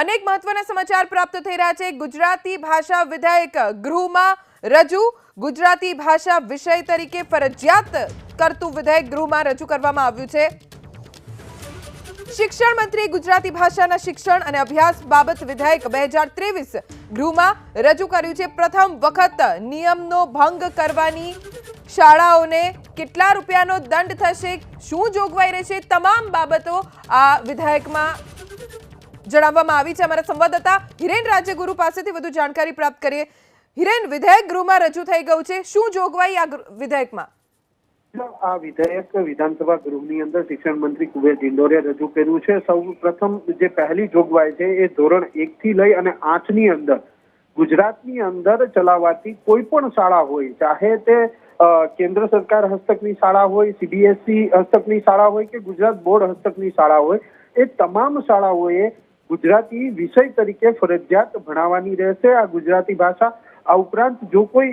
અનેક મહત્વના સમાચાર પ્રાપ્ત થઈ રહ્યા છે. ગુજરાતી ભાષા વિધેયક ગૃહમાં રજૂ. ગુજરાતી ભાષા વિષય તરીકે ફરજિયાત કરતું વિધેયક ગૃહમાં રજૂ કરવામાં આવ્યું છે. શિક્ષણ મંત્રી ગુજરાતી ભાષાના શિક્ષણ અને અભ્યાસ બાબત વિધેયક બે હજાર ત્રેવીસ ગૃહમાં રજૂ કર્યું છે. પ્રથમ વખત નિયમનો ભંગ કરવાની શાળાઓને કેટલા રૂપિયાનો દંડ થશે? શું જોગવાઈ રહેશે? તમામ બાબતો આ વિધેયકમાં જણાવવામાં આવી છે. અમારા સંવાદદાતા હિરેન રાજ્યગુરુ પાસેથી વધુ જાણકારી પ્રાપ્ત કરીએ. હિરેન, વિધેયક ગૃહમાં રજૂ થઈ ગયું છે. શું જોગવાઈ આ વિધેયકમાં? આ વિધેયક વિધાનસભા ગૃહની અંદર શિક્ષણ મંત્રી કુબેર ડિંડોરે રજૂ કર્યું છે. સૌ પ્રથમ જે પહેલી જોગવાઈ છે એ ધોરણ એક થી લઈ અને આઠની અંદર, ગુજરાતની અંદર ચલાવાતી કોઈ પણ શાળા હોય, ચાહે તે કેન્દ્ર સરકાર હસ્તકની શાળા હોય, સીબીએસઈ હસ્તકની શાળા હોય કે ગુજરાત બોર્ડ હસ્તકની શાળા હોય, એ તમામ શાળાઓએ ગુજરાતી વિષય તરીકે ફરજિયાત ભણાવવાની રહેશે. આ ગુજરાતી ભાષા આ ઉપરાંત જો કોઈ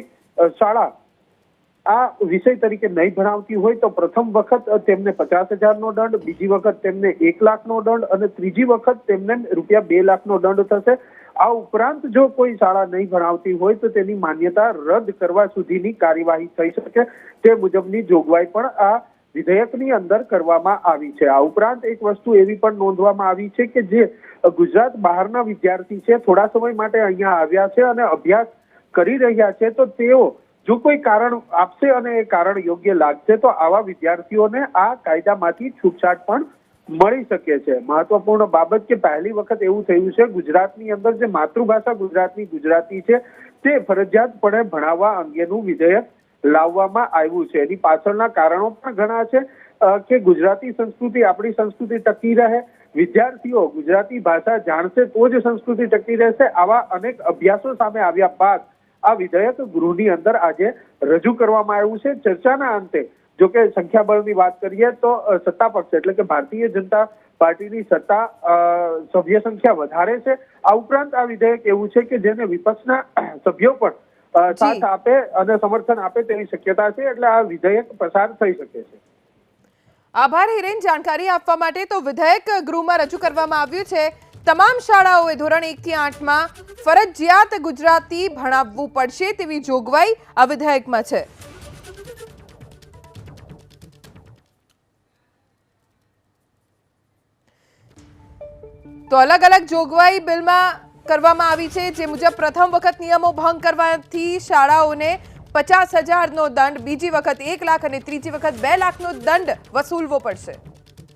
શાળા આ વિષય તરીકે નહીં ભણાવતી હોય તો પ્રથમ વખત તેમને પચાસ હજારનો દંડ, બીજી વખત તેમને એક લાખનો દંડ અને ત્રીજી વખત તેમને રૂપિયા બે લાખનો દંડ થશે. આ ઉપરાંત જો કોઈ શાળા નહીં ભણાવતી હોય તો તેની માન્યતા રદ કરવા સુધીની કાર્યવાહી થઈ શકે. તે મુજબની જોગવાઈ પણ આ વિધેયકની અંદર કરવામાં આવી છે. આ ઉપરાંત એક વસ્તુ એવી પણ નોંધવામાં આવી છે કે જે ગુજરાત બહારના વિદ્યાર્થી છે, થોડા સમય માટે અહીંયા આવ્યા છે અને અભ્યાસ કરી રહ્યા છે, તો તેઓ જો કોઈ કારણ આપશે અને એ કારણ યોગ્ય લાગશે, તો આવા વિદ્યાર્થીઓને આ કાયદામાંથી છૂટછાટ પણ મળી શકે છે. મહત્વપૂર્ણ બાબત કે પહેલી વખત એવું થયું છે, ગુજરાતની અંદર જે માતૃભાષા ગુજરાતની ગુજરાતી છે, તે ફરજિયાતપણે ભણાવવા અંગેનું વિધેયક લાવવામાં આવ્યું છે. એની પાછળના કારણો પણ ઘણા છે. કે ગુજરાતી સંસ્કૃતિ આપણી સંસ્કૃતિ ટકી રહે. વિદ્યાર્થીઓ ગુજરાતી ભાષા જાણશે તો જ સંસ્કૃતિ ટકી રહેશે. આવા અનેક અભ્યાસો સામે આવ્યા બાદ આ વિધેયક ગૃહની અંદર આજે રજૂ કરવામાં આવ્યું છે. ચર્ચાના અંતે જો કે સંખ્યાબળની વાત કરીએ તો સત્તા પક્ષ એટલે કે ભારતીય જનતા પાર્ટીની સત્તા સભ્ય સંખ્યા વધારે છે. આ ઉપરાંત આ વિધેયક એવું છે કે જેને વિપક્ષના સભ્યો પણ સાથ આપે અને સમર્થન આપે તેવી શક્યતા છે એટલે આ વિધેયક પસાર થઈ શકે છે. આભાર હિરેન જાણકારી આપવા માટે તો વિધેયક ગૃહમાં રજૂ કરવામાં આવ્યું છે. તમામ શાળાઓએ ધોરણ એક થી આઠમાં ફરજિયાત ગુજરાતી ભણાવવું પડશે તેવી જોગવાઈ આ વિધેયકમાં છે. તો અલગ અલગ જોગવાઈ બિલમાં કરવામાં આવી છે, જે મુજબ પ્રથમ વખત નિયમો ભંગ કરવાથી શાળાઓને પચાસ હજારનો દંડ, બીજી વખત એક લાખ અને ત્રીજી વખત બે લાખનો દંડ વસૂલવો પડશે.